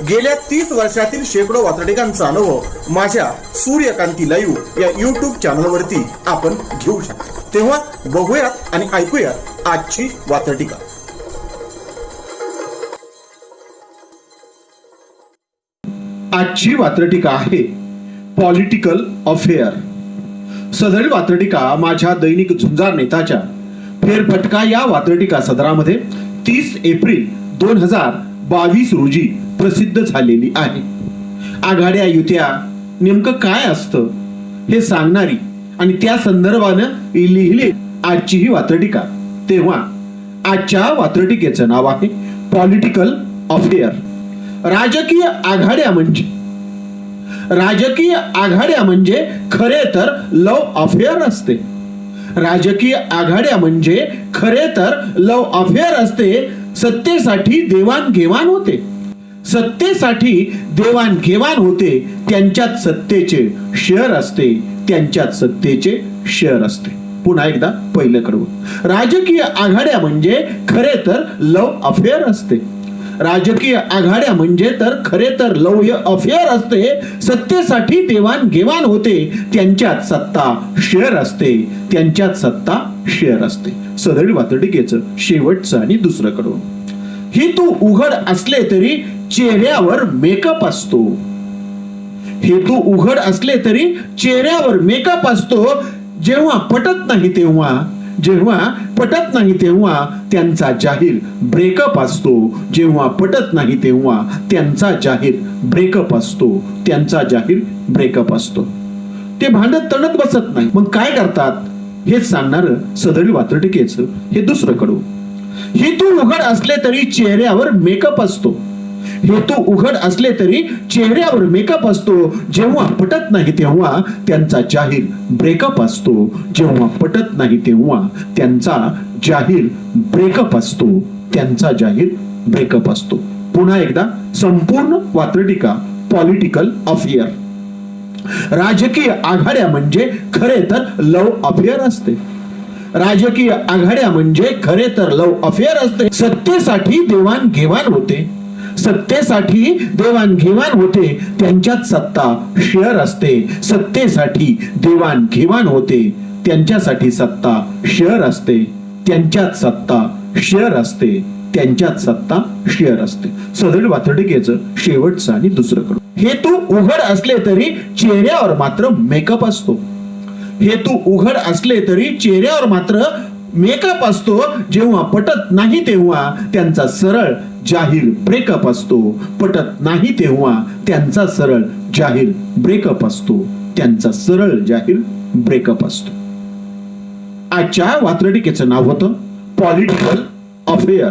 गेल्या तीस वर्षातील शेकडो वातडिकांचा अनुभव माझ्या सूर्यकांती लाईव्ह या युट्यूब चॅनलवरती आपण घेऊ शकतो. तेव्हा बघूयात आणि ऐकूयात आजची वातडिका आजची वात्रटिका आहे पॉलिटिकल अफेअर सदरील वात्रटिका माझ्या दैनिक झुंजार नेताच्या फेरफटका या वात्रटिका सदरामध्ये तीस एप्रिल दोन हजार बावीस रोजी प्रसिद्ध झालेली आहे. आघाड्या युत्या नेमकं काय असतं हे सांगणारी आणि त्या संदर्भानं लिहिली आजची ही वात्रटिका. तेव्हा आजच्या वात्रटिकेचं नाव आहे पॉलिटिकल अफेअर राजकीय आघाड्या म्हणजे? राजकीय आघाड्या म्हणजे खरे तर लव अफेअर असते. राजकीय आघाड्या म्हणजे खरे तर लव अफेअर असते सत्तेसाठी देवाणघेवाण होते. सत्तेसाठी देवाणघेवाण होते त्यांच्यात सत्तेचे शेअर असते त्यांच्यात सत्तेचे शेअर असते. पुन्हा एकदा पहिलं कडवं. राजकीय आघाड्या म्हणजे खरे तर लव अफेअर असते. राजकीय आघाड्या म्हणजे तर खरे तर लव अफेअर असते. सत्तेसाठी देवाणघेवाण होते त्यांच्यात सत्ता शेअर असते त्यांच्यात सत्ता शेअर असते. सरळ वातडिकेचं शेवटचं आणि दुसरं कडून हे तू उघड असले तरी चेहऱ्यावर मेकअप असतो. हेतू उघड असले तरी चेहऱ्यावर मेकअप असतो. जेव्हा पटत नाही तेव्हा जेव्हा पटत नाही तेव्हा त्यांचा जाहीर ब्रेकअप असतो. जेव्हा पटत नाही तेव्हा त्यांचा जाहीर ब्रेकअप असतो. त्यांचा जाहीर ब्रेकअप असतो. ते भांडत तणत बसत नाही. मग काय करतात? हेच सांगणार सदरी वात्रटिकेचं हे दुसरं कडू. हेतू उघड असले तरी चेहऱ्यावर मेकअप असतो. हेतू उघड असले तरी चेहऱ्यावर मेकअप असतो. जेव्हा पटत नाही तेव्हा त्यांचा जाहीर ब्रेकअप असतो. जेव्हा पटत नाही तेव्हा त्यांचा जाहीर ब्रेकअप असतो. त्यांचा जाहीर ब्रेकअप असतो. पुन्हा एकदा संपूर्ण वात्रटिका पॉलिटिकल अफेअर राजकीय आघाड्या म्हणजे खरे तर लव अफेअर असते. राजकीय आघाड्या म्हणजे खरे तर लव अफेअर असते. सत्तेसाठी देवाणघेवाण होते. सत्तेसाठी देवाणघेवाण होते त्यांच्यात सत्ता शेअर असते. सत्तेसाठी देवाणघेवाण होते त्यांच्यासाठी सत्ता शेअर असते. त्यांच्यात सत्ता शेअर असते. त्यांच्यात सत्ता शेअर असते. सदरील वातडिकेचं शेवटचं आणि दुसरं कडू हेतू उघड असले तरी चेहऱ्यावर मात्र मेकअप असतो. हेतू उघड असले तरी चेहऱ्यावर मात्र मेकअप असतो. जेव्हा पटत नाही तेव्हा त्यांचा सरळ जाहीर ब्रेकअप असतो. पटत नाही तेव्हा त्यांचा सरळ जाहीर ब्रेकअप असतो. त्यांचा सरळ जाहीर ब्रेकअप असतो. आजच्या वात्रटिकेचं नाव होतं पॉलिटिकल अफेअर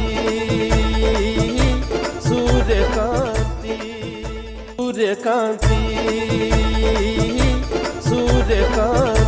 कांति सूर्यकांति